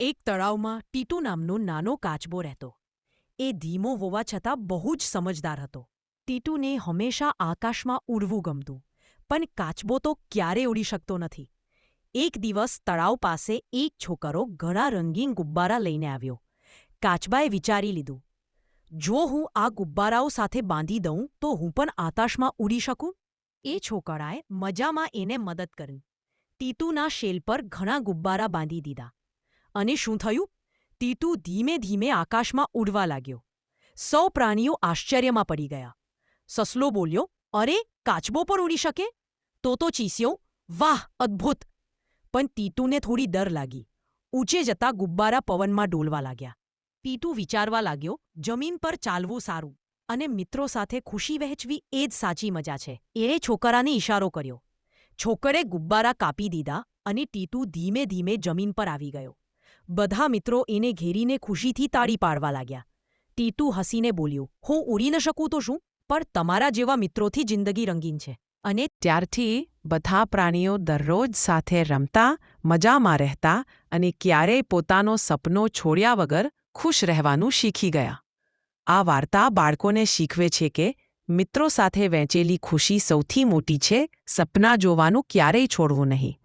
એક તળાવમાં ટીટુ નામનો નાનો કાચબો રહેતો. એ ધીમો હોવા છતાં બહુ જ સમજદાર હતો. ટીટુને હંમેશા આકાશમાં ઉડવું ગમતું, પણ કાચબો તો ક્યારે ઉડી શકતો નથી. એક દિવસ તળાવ પાસે એક છોકરો ઘણા રંગીન ગુબ્બારા લઈને આવ્યો. કાચબાએ વિચારી લીધું, જો હું આ ગુબ્બારાઓ સાથે બાંધી દઉં, તો હું પણ આકાશમાં ઉડી શકું? એ છોકરાએ મજામાં એને મદદ કરી. ટીટુના શેલ પર ઘણા ગુબ્બારા બાંધી દીધા. અને શું થયું? તીતુ ધીમે ધીમે આકાશમાં ઉડવા લાગ્યો. સૌ પ્રાણીઓ આશ્ચર્યમાં પડી ગયા. સસલો બોલ્યો, અરે, કાચબો પણ ઉડી શકે? તો તો ચીસ્યો. વાહ, અદ્ભુત. પણ તીતુને થોડી ડર લાગી. ઊંચે જતા ગુબ્બારા પવનમાં ડોલવા લાગ્યા. તીતુ વિચારવા લાગ્યો, જમીન પર ચાલવું સારું અને મિત્રો સાથે ખુશી વહેંચવી એ જ સાચી મજા છે. એણે છોકરાને ઈશારો કર્યો. છોકરે ગુબ્બારા કાપી દીધા અને ટીટુ ધીમે ધીમે જમીન પર આવી ગયો. બધા મિત્રો એને ઘેરીને ખુશીથી તાળી પાડવા લાગ્યા. ટીટુ હસીને બોલ્યું, હું ઉડી ન શકું તો શું? પણ તમારા જેવા મિત્રોથી જિંદગી રંગીન છે. અને ત્યારથી બધા પ્રાણીઓ દરરોજ સાથે રમતા, મજામાં રહેતા અને ક્યારેય પોતાનો સપનો છોડ્યા વગર ખુશ રહેવાનું શીખી ગયા. આ વાર્તા બાળકોને શીખવે છે કે મિત્રો સાથે વહેંચેલી ખુશી સૌથી મોટી છે સપના જોવાનું ક્યારેય છોડવું નહીં.